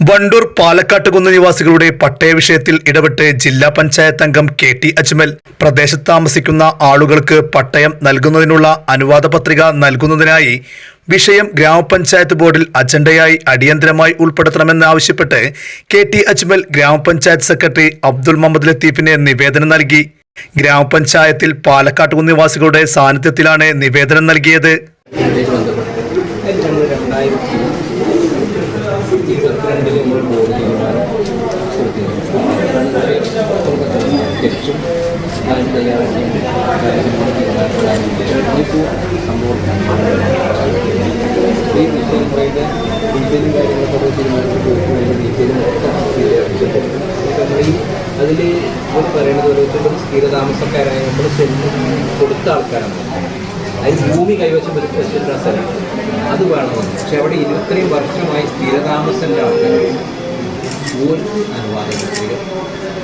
വണ്ടൂർ പാലക്കാട്ടുകുന്ന് നിവാസികളുടെ പട്ടയ വിഷയത്തിൽ ഇടപെട്ട് ജില്ലാ പഞ്ചായത്ത് അംഗം കെ ടി അജ്മൽ പ്രദേശത്ത് താമസിക്കുന്ന ആളുകൾക്ക് പട്ടയം നൽകുന്നതിനുള്ള അനുവാദ പത്രിക നൽകുന്നതിനായി വിഷയം ഗ്രാമപഞ്ചായത്ത് ബോർഡിൽ അജണ്ടയായി അടിയന്തരമായി ഉൾപ്പെടുത്തണമെന്നാവശ്യപ്പെട്ട് കെ ടി അജ്മൽ ഗ്രാമപഞ്ചായത്ത് സെക്രട്ടറി അബ്ദുൾ മുഹമ്മദ് ലത്തീഫിന് നിവേദനം നൽകി. ഗ്രാമപഞ്ചായത്തിൽ പാലക്കാട്ടുകുന്ന് നിവാസികളുടെ സാന്നിധ്യത്തിലാണ് നിവേദനം നൽകിയത്. തിരിച്ചും അതിന് തയ്യാറാക്കി അതിൽ ഇപ്പോൾ പറയുന്നത് ഓരോരുത്തരും സ്ഥിരതാമസക്കാരായ നമ്മൾ ചെന്ന് കൊടുത്ത ആൾക്കാരാണ്. അതിന് ഭൂമി കൈവശം ഒരു വെച്ചിട്ടുള്ള സ്ഥലമാണ് അത് വേണമെന്ന് പക്ഷെ അവിടെ ഇരുപത്രയും വർഷമായി സ്ഥിരതാമസന്റെ ആൾക്കാർ ഒരു അനുവാദ പത്രിക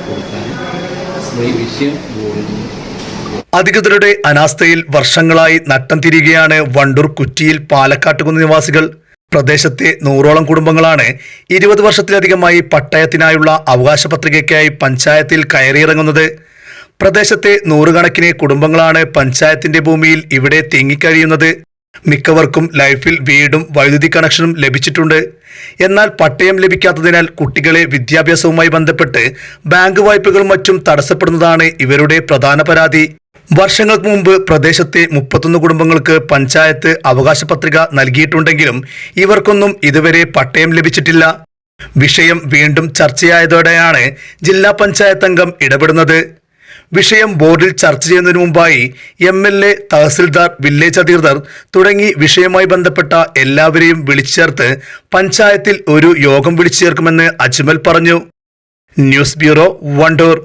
കൊടുക്കാൻ നമ്മൾ ഈ വിഷയം ബോർഡിൽ നിന്ന് അധികൃതരുടെ അനാസ്ഥയിൽ വർഷങ്ങളായി നട്ടം തിരികെയാണ് വണ്ടൂർ കുറ്റിയിൽ പാലക്കാട്ടുകുന്ന് നിവാസികൾ. പ്രദേശത്തെ നൂറോളം കുടുംബങ്ങളാണ് ഇരുപത് വർഷത്തിലധികമായി പട്ടയത്തിനായുള്ള അവകാശ പത്രികയ്ക്കായി പഞ്ചായത്തിൽ കയറിയിറങ്ങുന്നത്. പ്രദേശത്തെ നൂറുകണക്കിന് കുടുംബങ്ങളാണ് പഞ്ചായത്തിന്റെ ഭൂമിയിൽ ഇവിടെ തിങ്ങിക്കഴിയുന്നത്. മിക്കവർക്കും ലൈഫിൽ വീടും വൈദ്യുതി കണക്ഷനും ലഭിച്ചിട്ടുണ്ട്. എന്നാൽ പട്ടയം ലഭിക്കാത്തതിനാൽ കുട്ടികളെ വിദ്യാഭ്യാസവുമായി ബന്ധപ്പെട്ട് ബാങ്ക് വായ്പകളും മറ്റും തടസ്സപ്പെടുന്നതാണ് ഇവരുടെ പ്രധാന പരാതി. വർഷങ്ങൾക്ക് മുമ്പ് പ്രദേശത്തെ മുപ്പത്തൊന്ന് കുടുംബങ്ങൾക്ക് പഞ്ചായത്ത് അവകാശ പത്രിക നൽകിയിട്ടുണ്ടെങ്കിലും ഇവർക്കൊന്നും ഇതുവരെ പട്ടയം ലഭിച്ചിട്ടില്ല. വിഷയം വീണ്ടും ചർച്ചയായതോടെയാണ് ജില്ലാ പഞ്ചായത്ത് അംഗം ഇടപെടുന്നത്. വിഷയം ബോർഡിൽ ചർച്ച ചെയ്യുന്നതിന് മുമ്പായി M L A tahsildar village അധികൃതർ തുടങ്ങി വിഷയവുമായി ബന്ധപ്പെട്ട എല്ലാവരെയും വിളിച്ചു ചേർത്ത് പഞ്ചായത്തിൽ ഒരു യോഗം വിളിച്ചു ചേർക്കുമെന്ന് അജ്മൽ പറഞ്ഞു. News bureau Wandoor.